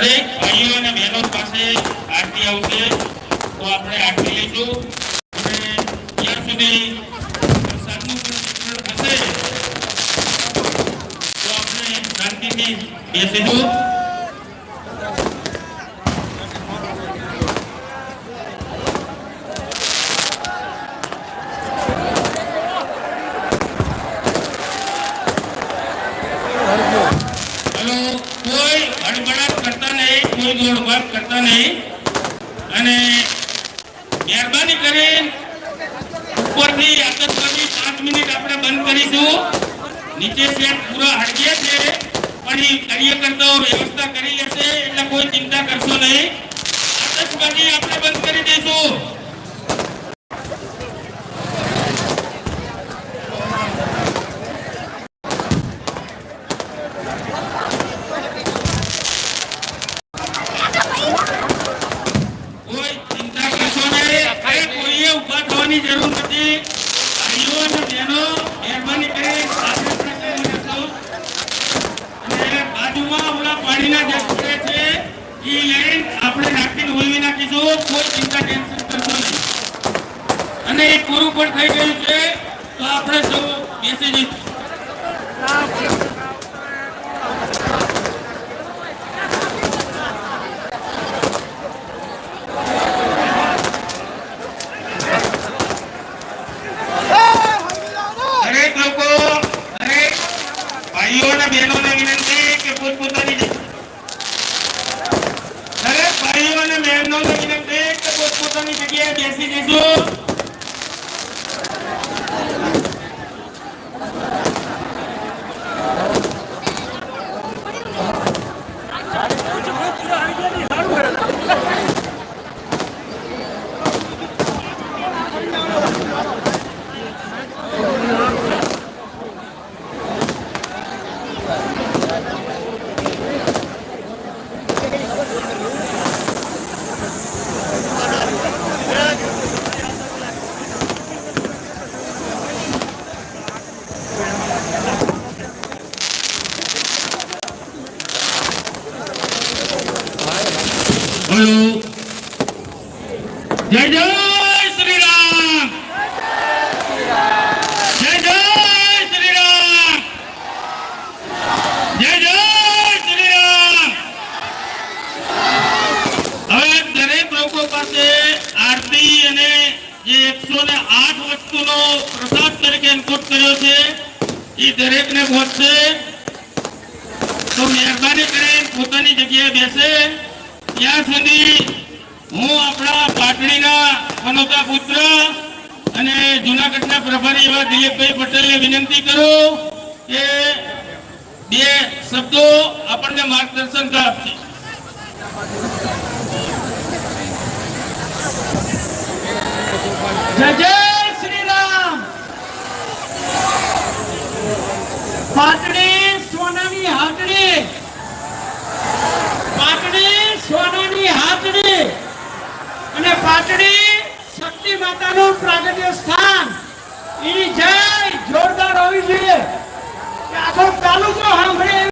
દરેક ભાઈઓ અને બહેનો પાસે આરતી આવશે. તો આપણે આરતી લઈશું. અને ત્યાં સુધી પ્રસાદનું પણ વિતરણ થશે તો આપણે બેસીશું. કોઈ હડબડાટ કરતા નહીં, કોઈ દોડભાગ કરતા નહીં. અને મહેરબાની કરી ઉપરની આતંકવાદી પાંચ મિનિટ આપણે બંધ કરીશું. નીચે સેટ પૂરા હટકે છે, પણ એ કાર્યકર્તાઓ વ્યવસ્થા કરી લેશે, એટલે કોઈ ચિંતા કરશો નહીં. આતંકવાદી આપણે બંધ કરી દઈશું કોઈ ચિંતા કરશો નહીં કઈ કોઈએ થવાની જરૂર નથી ભાઈઓ અને બહેનો, મહેરબાની કરી. અને બાજુમાં ઓલા પાણીના જે છે, એ લઈને આપણે નાખીને ઓલવી નાખીશું. કોઈ ચિંતા ટેન્શન કરશો અને એ પૂરું પણ થઈ ગયું છે, તો આપણે સૌ બેસી જઈશું દરેક લોકો દરેક ભાઈઓ અને બહેનોને વિનંતી કે પોતપોતાની જગ્યા- દરેક ભાઈઓ અને બહેનોને વિનંતી કે પોતપોતાની જગ્યાએ બેસી જઈશું જય શ્રી રામ જય શ્રી રામ જય શ્રી રામ હવે દરેક લોકો પાસે આરતી અને જે એકસો ને આઠ વસ્તુનો પ્રસાદ તરીકે કર્યો છે, એ દરેકને પહોંચશે તો મહેરબાની કરીને પોતાની જગ્યાએ બેસે. ત્યાં સુધી હું આપણા પાટડીના મનોતા પુત્ર અને જુનાગઢના પ્રભારી એવા દિલીપભાઈ પટેલને વિનંતી કરું કે બે શબ્દો આપણને માર્ગદર્શન આપશે. જય શ્રી રામ. પાટડી અને શક્તિ માતાનું પ્રાગટ્ય સ્થાન. એની જય જોરદાર હોવી જોઈએ. આખો તાલુકો સાંભળે